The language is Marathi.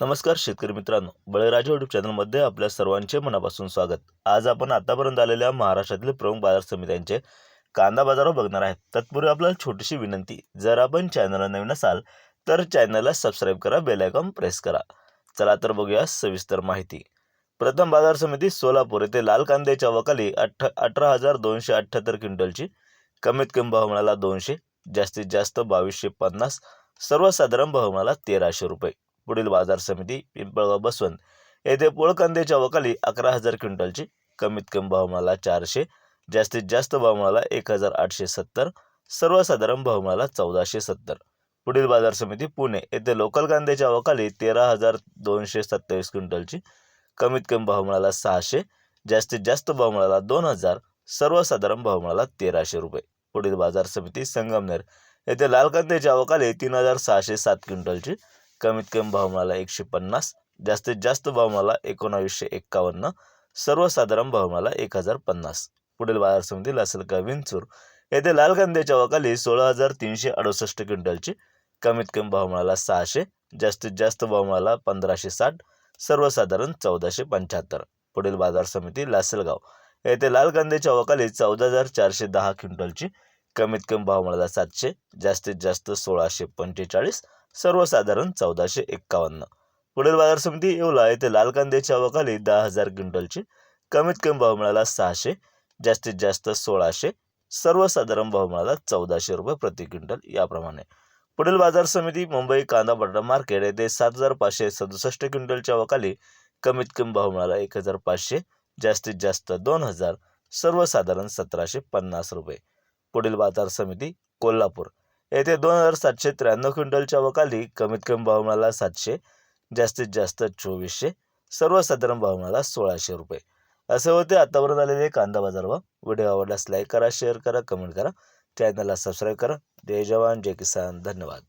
नमस्कार शेतकरी मित्रांनो. बळीराजा यूट्यूब चॅनलमध्ये आपल्या सर्वांचे मनापासून स्वागत. आज आपण आतापर्यंत आलेल्या महाराष्ट्रातील प्रमुख बाजार समित्यांचे कांदा बाजारावर बघणार आहेत. तत्पूर्वी आपल्याला छोटीशी विनंती जर आपण चॅनलला नवीन असाल तर चॅनलला सबस्क्राईब करा बेल आयकॉन प्रेस करा. चला तर बघूया सविस्तर माहिती. प्रथम बाजार समिती सोलापूर येथे लाल कांद्याच्या वकाली अठ्ठ अठरा हजार दोनशे अठ्ठ्याहत्तर क्विंटलची कमीत कमी भाव मिळाला दोनशे जास्तीत जास्त बावीसशे पन्नास सर्वसाधारण भाव मिळाला तेराशे रुपये. पुढील बाजार समिती पिंपळगाव बसवंत. येथे पोळ कांद्याच्या वकाली अकरा हजार क्विंटलची कमीत कमी भाव मिळाला चारशे जास्तीत जास्त भाव मिळाला एक हजार आठशे सत्तर सर्वसाधारण भाव मिळाला चौदाशे सत्तर. पुढील बाजार समिती पुणे. येथे लोकल कांद्याच्या वकाली तेरा हजार दोनशे सत्तावीस क्विंटलची कमीत कमी भाव मिळाला सहाशे जास्तीत जास्त भाव मिळाला दोन हजार सर्वसाधारण भाव मिळाला तेराशे रुपये. पुढील बाजार समिती संगमनेर. येथे लाल कांद्याच्या अवकाली तीन हजार सहाशे सात क्विंटलची कमीत कमी भाव मला एकशे पन्नास जास्तीत जास्त भाव मला एकोणावीसशे एक्कावन्न सर्वसाधारण भाव मला एक हजार पन्नास. पुढील बाजार समिती का विंचूर येथे लाल कांद्याच्या वकाली सोळा हजार तीनशे अडुसष्ट क्विंटलची. कमीत कमी भाव मिळाला सहाशे जास्तीत जास्त भाव मिळाला पंधराशे साठ सर्वसाधारण चौदाशे पंच्याहत्तर. पुढील बाजार समिती लासलगाव येथे लाल कांद्याच्या वकाली चौदा हजार चारशे दहा क्विंटलची. कमीत कमी भाव मिळाला सातशे जास्तीत जास्त सोळाशे पंचेचाळीस सर्वसाधारण चौदाशे एक्कावन्न. पुढील बाजार समिती येवला येथे लाल कांद्याच्या वकाली दहा हजार क्विंटलची कमीत कमी भाव मिळाला सहाशे जास्तीत जास्त सोळाशे सर्वसाधारण भाव मिळाला चौदाशे रुपये प्रति क्विंटल याप्रमाणे. पुढील बाजार समिती मुंबई कांदा बटाटा मार्केट येथे सात हजार पाचशे सदुसष्ट क्विंटलच्या वकाली कमीत कमी भाव मिळाला एक हजार पाचशे जास्तीत जास्त दोन हजार सर्वसाधारण सतराशे पन्नास रुपये. पुढील बाजार समिती कोल्हापूर. येथे दोन हजार सातशे त्र्याण्णव क्विंटलच्या वकाली कमीत कमी भाव मिळाला सातशे जास्तीत जास्त चोवीसशे सर्वसाधारण भाव मिळाला सोळाशे रुपये. असे होते आतापर्यंत आलेले कांदा बाजारभाव व्हिडिओ आवडल्यास लाईक करा शेअर करा कमेंट करा. चॅनलला सबस्क्राईब करा. जय जवान जय किसान. धन्यवाद.